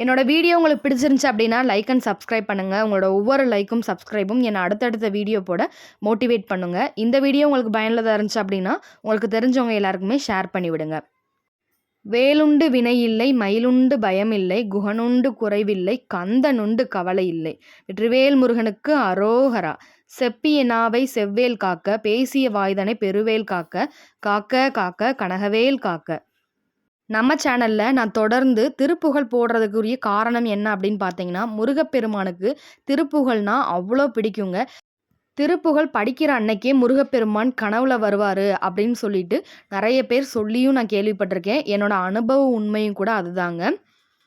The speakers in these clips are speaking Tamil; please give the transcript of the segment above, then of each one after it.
என்னோட வீடியோ உங்களுக்கு பிடிச்சிருந்துச்சு அப்படின்னா லைக் அண்ட் சப்ஸ்கிரைப் பண்ணுங்கள் உங்களோட ஒவ்வொரு லைக்கும் சப்ஸ்கிரைபும் என்னை அடுத்தடுத்த வீடியோ போட மோட்டிவேட் பண்ணுங்கள் இந்த வீடியோ உங்களுக்கு பயனுள்ளதாக இருந்துச்சு அப்படின்னா உங்களுக்கு தெரிஞ்சவங்க எல்லாருக்குமே ஷேர் பண்ணிவிடுங்க. வேலுண்டு வினை இல்லை மயிலுண்டு பயம் இல்லை குகனுண்டு குறைவில்லை கந்தனுண்டு கவலை இல்லை. வெற்றிவேல் முருகனுக்கு அரோகரா. செப்பிய நாவை செவ்வேல் காக்க பேசிய வாய்தனை பெருவேல் காக்க காக்க காக்க கனகவேல் காக்க. நம்ம சேனலில் நான் தொடர்ந்து திருப்புகழ் போடுறதுக்குரிய காரணம் என்ன அப்படின்னு பார்த்தீங்கன்னா முருகப்பெருமானுக்கு திருப்புகழ்னா அவ்வளோ பிடிக்குங்க. திருப்புகழ் படிக்கிற அன்னைக்கே முருகப்பெருமான் கனவுல வருவார் அப்படின்னு சொல்லிட்டு நிறைய பேர் சொல்லியும் நான் கேள்விப்பட்டிருக்கேன். என்னோட அனுபவ உண்மையும் கூட அதுதாங்க.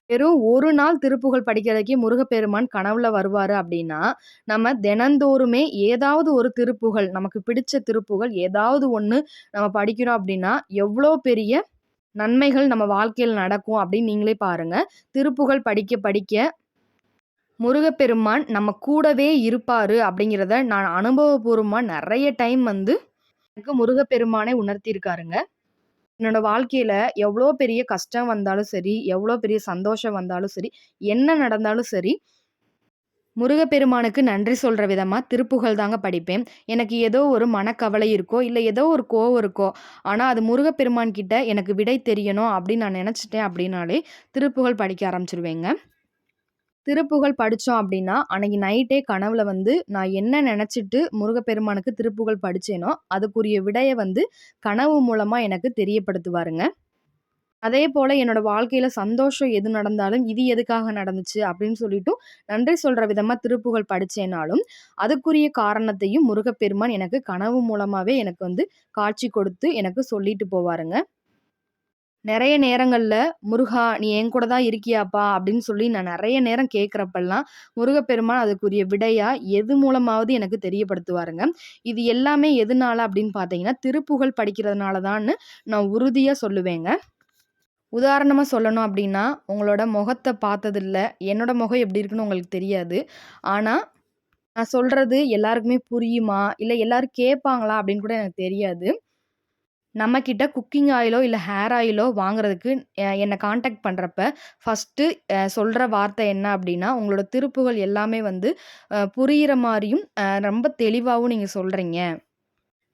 வெறும் ஒரு நாள் திருப்புகழ் படிக்கிறதுக்கே முருகப்பெருமான் கனவுல வருவார் அப்படின்னா நம்ம தினந்தோறுமே ஏதாவது ஒரு திருப்புகழ் நமக்கு பிடிச்ச திருப்புகழ் ஏதாவது ஒன்று நம்ம படிக்கிறோம் அப்படின்னா எவ்வளோ பெரிய நன்மைகள் நம்ம வாழ்க்கையில் நடக்கும் அப்படின்னு நீங்களே பாருங்க. திருப்புகழ் படிக்க படிக்க முருகப்பெருமான் நம்ம கூடவே இருப்பார் அப்படிங்கிறத நான் அனுபவபூர்வமாக நிறைய டைம் வந்து எனக்கு முருகப்பெருமானை உணர்த்தியிருக்காருங்க என்னோட வாழ்க்கையில் எவ்வளோ பெரிய கஷ்டம் வந்தாலும் சரி எவ்வளோ பெரிய சந்தோஷம் வந்தாலும் சரி என்ன நடந்தாலும் சரி முருகப்பெருமானுக்கு நன்றி சொல்கிற விதமாக திருப்புகழ் தாங்க படிப்பேன். எனக்கு ஏதோ ஒரு மனக்கவலை இருக்கோ இல்லை ஏதோ ஒரு கோவம் இருக்கோ ஆனால் அது முருகப்பெருமான் கிட்ட எனக்கு விடை தெரியணும் அப்படின்னு நான் நினச்சிட்டேன் அப்படின்னாலே திருப்புகழ் படிக்க ஆரம்பிச்சிருவேங்க. திருப்புகழ் படித்தோம் அப்படின்னா அன்னைக்கு நைட்டே கனவுல வந்து நான் என்ன நினச்சிட்டு முருகப்பெருமானுக்கு திருப்புகழ் படித்தேனோ அதுக்குரிய விடையை வந்து கனவு மூலமாக எனக்கு தெரியப்படுத்துவாருங்க. அதே போல் என்னோடய வாழ்க்கையில் சந்தோஷம் எது நடந்தாலும் இது எதுக்காக நடந்துச்சு அப்படின்னு சொல்லிட்டு நன்றி சொல்கிற விதமாக திருப்புகள் படித்தேனாலும் அதுக்குரிய காரணத்தையும் முருகப்பெருமான் எனக்கு கனவு மூலமாகவே எனக்கு வந்து காட்சி கொடுத்து எனக்கு சொல்லிட்டு போவாருங்க. நிறைய நேரங்களில் முருகா நீ என் கூட தான் இருக்கியாப்பா அப்படின்னு சொல்லி நான் நிறைய நேரம் கேட்குறப்பெல்லாம் முருகப்பெருமான் அதுக்குரிய விடையா எது மூலமாவது எனக்கு தெரியப்படுத்துவாருங்க. இது எல்லாமே எதனால அப்படின்னு பார்த்தீங்கன்னா திருப்புகழ் படிக்கிறதுனால தான்னு நான் உறுதியாக சொல்லுவேங்க. உதாரணமாக சொல்லணும் அப்படின்னா உங்களோட முகத்தை பார்த்ததில்ல. என்னோடய முகம் எப்படி இருக்குன்னு உங்களுக்கு தெரியாது. ஆனால் நான் சொல்கிறது எல்லாருக்குமே புரியுமா? இல்லை எல்லோரும் கேட்பாங்களா அப்படின்னு கூட எனக்கு தெரியாது. நம்மக்கிட்ட குக்கிங் ஆயிலோ இல்லை ஹேர் ஆயிலோ வாங்குறதுக்கு என்னை காண்டாக்ட் பண்ணுறப்ப ஃபஸ்ட்டு சொல்கிற வார்த்தை என்ன அப்படின்னா உங்களோட திருப்புகள் எல்லாமே வந்து புரிகிற மாதிரியும் ரொம்ப தெளிவாகவும் நீங்கள் சொல்கிறீங்க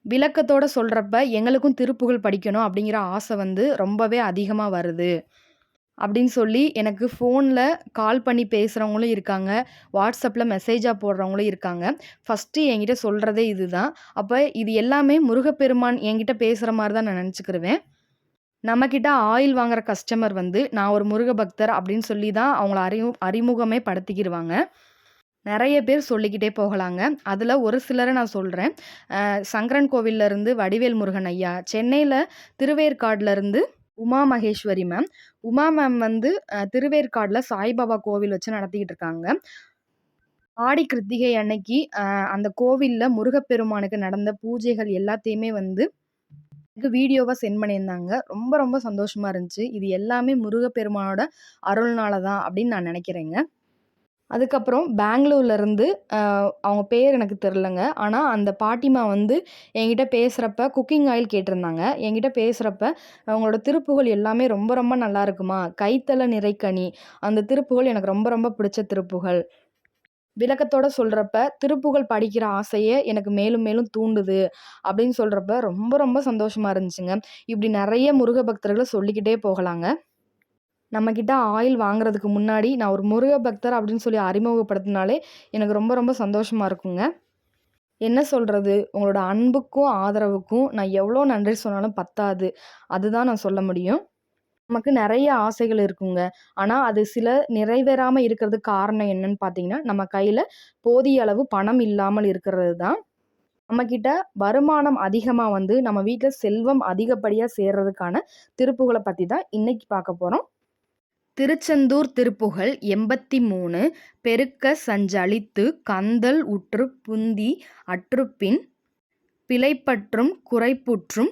விளக்கத்தோடு சொல்கிறப்ப எங்களுக்கும் திருப்புகழ் படிக்கணும் அப்படிங்கிற ஆசை வந்து ரொம்பவே அதிகமாக வருது. அப்படின்னு சொல்லி எனக்கு ஃபோனில் கால் பண்ணி பேசுகிறவங்களும் இருக்காங்க. வாட்ஸ்அப்பில் மெசேஜாக போடுறவங்களும் இருக்காங்க. ஃபஸ்ட்டு என்கிட்ட சொல்கிறதே இது தான் அப்போ இது எல்லாமே முருகப்பெருமான் என்கிட்ட பேசுகிற மாதிரி தான் நான் நினச்சிக்கிருவேன். நம்மக்கிட்ட ஆயில் வாங்குகிற கஸ்டமர் வந்து நான் ஒரு முருக பக்தர் அப்படின்னு சொல்லி தான் அவங்கள அறிமு அறிமுகமே படுத்திக்கிடுவாங்க நிறைய பேர் சொல்லிக்கிட்டே போகலாங்க. அதில் ஒரு சிலரை நான் சொல்கிறேன் சங்கரன் கோவில்லேருந்து வடிவேல் முருகன் ஐயா சென்னையில் திருவேற்காடுலேருந்து உமா மகேஸ்வரி மேம் உமா மேம் வந்து திருவேற்காடில் சாய்பாபா கோவில் வச்சு நடத்திக்கிட்டு இருக்காங்க. ஆடி கிருத்திகை அன்னைக்கு அந்த கோவிலில் முருகப்பெருமானுக்கு நடந்த பூஜைகள் எல்லாத்தையுமே வந்து எனக்கு வீடியோவாக சென்ட் பண்ணியிருந்தாங்க. ரொம்ப ரொம்ப சந்தோஷமாக இருந்துச்சு. இது எல்லாமே முருகப்பெருமானோட அருள்னால தான் அப்படின்னு நான் நினைக்கிறேங்க. அதுக்கப்புறம் பெங்களூர்லேருந்து அவங்க பேர் எனக்கு தெரிலங்க ஆனால் அந்த பாட்டிமா வந்து என்கிட்ட பேசுகிறப்ப குக்கிங் ஆயில் கேட்டிருந்தாங்க. என்கிட்ட பேசுகிறப்ப அவங்களோட திருப்புகள் எல்லாமே ரொம்ப ரொம்ப நல்லா இருக்குமா? கைத்தல நிறைக்கனி அந்த திருப்புகள் எனக்கு ரொம்ப ரொம்ப பிடிச்ச திருப்புகள். விளக்கத்தோட சொல்கிறப்ப திருப்புகள் படிக்கிற ஆசையை எனக்கு மேலும் மேலும் தூண்டுது. அப்படின்னு சொல்கிறப்ப ரொம்ப ரொம்ப சந்தோஷமாக இருந்துச்சுங்க. இப்படி நிறைய முருக பக்தர்களை சொல்லிக்கிட்டே போகலாங்க. நம்மக்கிட்ட ஆயில் வாங்குறதுக்கு முன்னாடி நான் ஒரு முருக பக்தர் அப்படின்னு சொல்லி அறிமுகப்படுத்தினாலே எனக்கு ரொம்ப ரொம்ப சந்தோஷமாக இருக்குங்க. என்ன சொல்கிறது உங்களோட அன்புக்கும் ஆதரவுக்கும் நான் எவ்வளோ நன்றி சொன்னாலும் பத்தாது. அதுதான் நான் சொல்ல முடியும். நமக்கு நிறைய ஆசைகள் இருக்குங்க. ஆனால் அது சில நிறைவேறாமல் இருக்கிறதுக்கு காரணம் என்னன்னு பார்த்தீங்கன்னா நம்ம கையில் போதிய அளவு பணம் இல்லாமல் இருக்கிறது தான். நம்மக்கிட்ட வருமானம் அதிகமாக வந்து நம்ம வீட்டில் செல்வம் அதிகப்படியாக சேர்றதுக்கான திருப்புகளை பற்றி தான் இன்றைக்கி பார்க்க போகிறோம் திருச்செந்தூர் திருப்புகழ் எண்பத்தி மூணு பெருக்க சஞ்சலித்து கந்தல் உற்று புந்தி அற்றுப்பின் பிழைப்பற்றும் குறைப்புற்றும்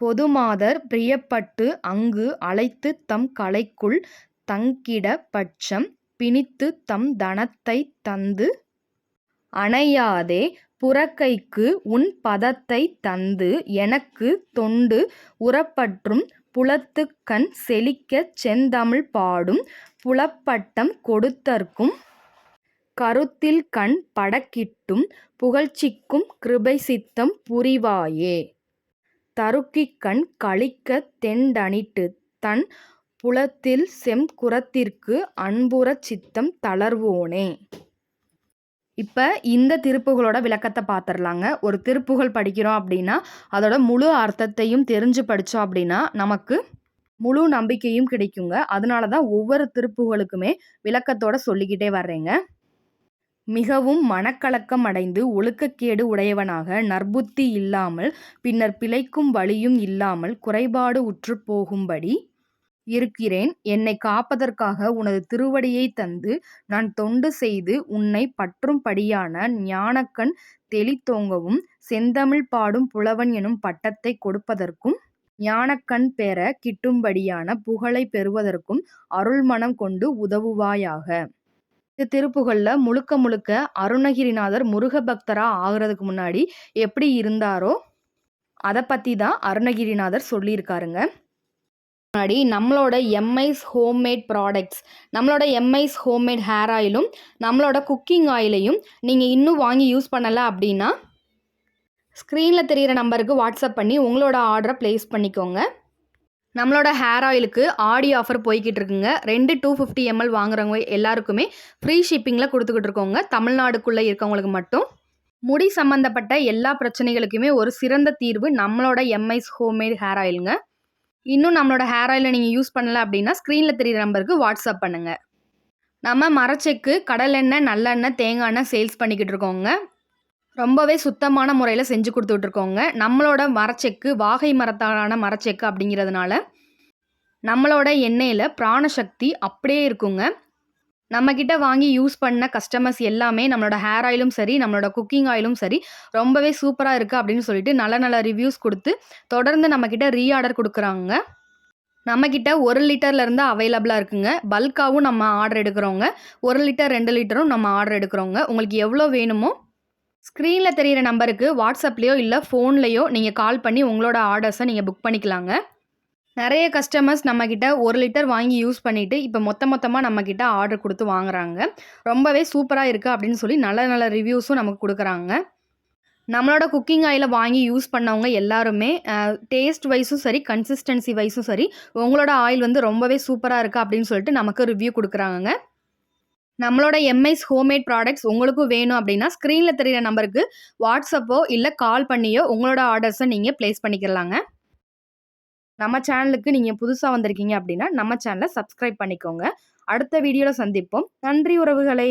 பொதுமாதர் பிரியப்பட்டு அங்கு அழைத்துத் தம் கலைக்குள் தங்கிட பட்சம் பிணித்துத் தம் தனத்தை தந்து அணையாதே புறக்கைக்கு உன் பதத்தை தந்து எனக்கு தொண்டு உறப்பற்றும் புலத்துக்கண் செழிக்கச் செந்தமிழ் பாடும் புலப்பட்டம் கொடுத்தற்கும் கருத்தில்கண் படக்கிட்டும் புகழ்ச்சிக்கும் கிருபைசித்தம் புரிவாயே தருக்கிக்கண் களிக்கத் தெண்டனிட்டுத் தன் புலத்தில்செம் குரத்திற்கு அன்புறச் சித்தம் தளர்வோனே. இப்போ இந்த திருப்புகளோட விளக்கத்தை பார்த்துடலாங்க. ஒரு திருப்புகள் படிக்கிறோம் அப்படின்னா, அதோட முழு அர்த்தத்தையும் தெரிஞ்சு படித்தோம் அப்படின்னா, நமக்கு முழு நம்பிக்கையும் கிடைக்குங்க. அதனால தான் ஒவ்வொரு திருப்புகளுக்குமே விளக்கத்தோட சொல்லிக்கிட்டே வர்றேங்க. மிகவும் மனக்கலக்கம் அடைந்து ஒழுக்கக்கேடு உடையவனாக நற்புத்தி இல்லாமல் பின்னர் பிழைக்கும் வழியும் இல்லாமல் குறைபாடு உற்று போகும்படி இருக்கிறேன். என்னை காப்பதற்காக உனது திருவடியை தந்து நான் தொண்டு செய்து உன்னை பற்றும்படியான ஞானக்கண் தெளித்தோங்கவும் செந்தமிழ் பாடும் புலவன் எனும் பட்டத்தைக் கொடுப்பதற்கும் ஞானக்கண் பெற கிட்டும்படியான புகழைப் பெறுவதற்கும் அருள்மனம் கொண்டு உதவுவாயாக. இந்த திருப்புகழ்ல முழுக்க முழுக்க அருணகிரிநாதர் முருக பக்தரா முன்னாடி எப்படி இருந்தாரோ அதை பற்றி தான் அருணகிரிநாதர் சொல்லியிருக்காருங்க. முன்னாடி நம்மளோட எம்ஐஸ் ஹோம்மேட் ப்ராடக்ட்ஸ் நம்மளோட எம்ஐஸ் ஹோம்மேட் ஹேர் ஆயிலும் நம்மளோட குக்கிங் ஆயிலையும் நீங்கள் இன்னும் வாங்கி யூஸ் பண்ணலை அப்படின்னா ஸ்க்ரீனில் தெரிகிற நம்பருக்கு வாட்ஸ்அப் பண்ணி உங்களோட ஆர்டரை ப்ளேஸ் பண்ணிக்கோங்க. நம்மளோட ஹேர் ஆயிலுக்கு ஆடி ஆஃபர் போய்கிட்டு இருக்குங்க. ரெண்டு டூ ஃபிஃப்டி எம்எல் வாங்குறவங்க எல்லாருக்குமே ஃப்ரீ ஷிப்பிங்கில் கொடுத்துக்கிட்டு இருக்கோங்க. தமிழ்நாடுக்குள்ளே இருக்கவங்களுக்கு மட்டும். முடி சம்மந்தப்பட்ட எல்லா பிரச்சனைகளுக்குமே ஒரு சிறந்த தீர்வு நம்மளோட எம்ஐஸ் ஹோம்மேட் ஹேர் ஆயிலுங்க இன்னும் நம்மளோட ஹேர் ஆயிலை நீங்கள் யூஸ் பண்ணலை அப்படின்னா ஸ்க்ரீனில் தெரிகிற நம்பருக்கு வாட்ஸ்அப் பண்ணுங்கள் நம்ம மரச்செக்கு கடலெண்ணெய் நல்லெண்ணெய் தேங்காய் எண்ணெய் சேல்ஸ் பண்ணிக்கிட்டு இருக்கோங்க. ரொம்பவே சுத்தமான முறையில் செஞ்சு கொடுத்துட்ருக்கோங்க நம்மளோட மரச்செக்கு வாகை மரத்தாலான மரச்செக்கு அப்படிங்கிறதுனால நம்மளோட எண்ணெயில் பிராணசக்தி அப்படியே இருக்குங்க. நம்மக்கிட்ட வாங்கி யூஸ் பண்ண கஸ்டமர்ஸ் எல்லாமே நம்மளோட ஹேர் ஆயிலும் சரி நம்மளோட குக்கிங் ஆயிலும் சரி ரொம்பவே சூப்பராக இருக்குது அப்படின்னு சொல்லிட்டு நல்ல நல்ல ரிவ்யூஸ் கொடுத்து தொடர்ந்து நம்மக்கிட்ட ரீஆர்டர் கொடுக்குறாங்க. நம்மக்கிட்ட ஒரு லிட்டர்லேருந்து அவைலபிளாக இருக்குங்க. பல்காகவும் நம்ம ஆர்டர் எடுக்கிறோங்க. ஒரு லிட்டர் ரெண்டு லிட்டரும் நம்ம ஆர்டர் எடுக்கிறோங்க. உங்களுக்கு எவ்வளோ வேணுமோ ஸ்க்ரீனில் தெரிகிற நம்பருக்கு வாட்ஸ்அப்லேயோ இல்லை ஃபோன்லேயோ நீங்கள் கால் பண்ணி உங்களோட ஆர்டர்ஸை நீங்கள் புக் பண்ணிக்கலாங்க. நிறைய கஸ்டமர்ஸ் நம்மக்கிட்ட ஒரு லிட்டர் வாங்கி யூஸ் பண்ணிவிட்டு இப்போ மொத்த மொத்தமாக நம்மக்கிட்ட ஆர்டர் கொடுத்து வாங்குறாங்க. ரொம்பவே சூப்பராக இருக்குது அப்படின்னு சொல்லி நல்ல நல்ல ரிவ்யூஸும் நமக்கு கொடுக்குறாங்க. நம்மளோட குக்கிங் ஆயிலை வாங்கி யூஸ் பண்ணவங்க எல்லாருமே டேஸ்ட் வைஸும் சரி கன்சிஸ்டன்சி வைஸும் சரி உங்களோட ஆயில் வந்து ரொம்பவே சூப்பராக இருக்குது அப்படின்னு சொல்லிட்டு நமக்கு ரிவ்யூ கொடுக்குறாங்க நம்மளோட எம்ஐஸ் ஹோம்மேட் ப்ராடக்ட்ஸ் உங்களுக்கும் வேணும் அப்படின்னா ஸ்க்ரீனில் தெரிகிற நம்பருக்கு வாட்ஸ்அப்போ இல்லை கால் பண்ணியோ உங்களோட ஆர்டர்ஸை நீங்கள் ப்ளேஸ் பண்ணிக்கலாங்க. நம்ம சேனலுக்கு நீங்கள் புதுசாக வந்திருக்கீங்க அப்படின்னா நம்ம சேனலை சப்ஸ்கிரைப் பண்ணிக்கோங்க. அடுத்த வீடியோவில் சந்திப்போம். நன்றி உறவுகளே.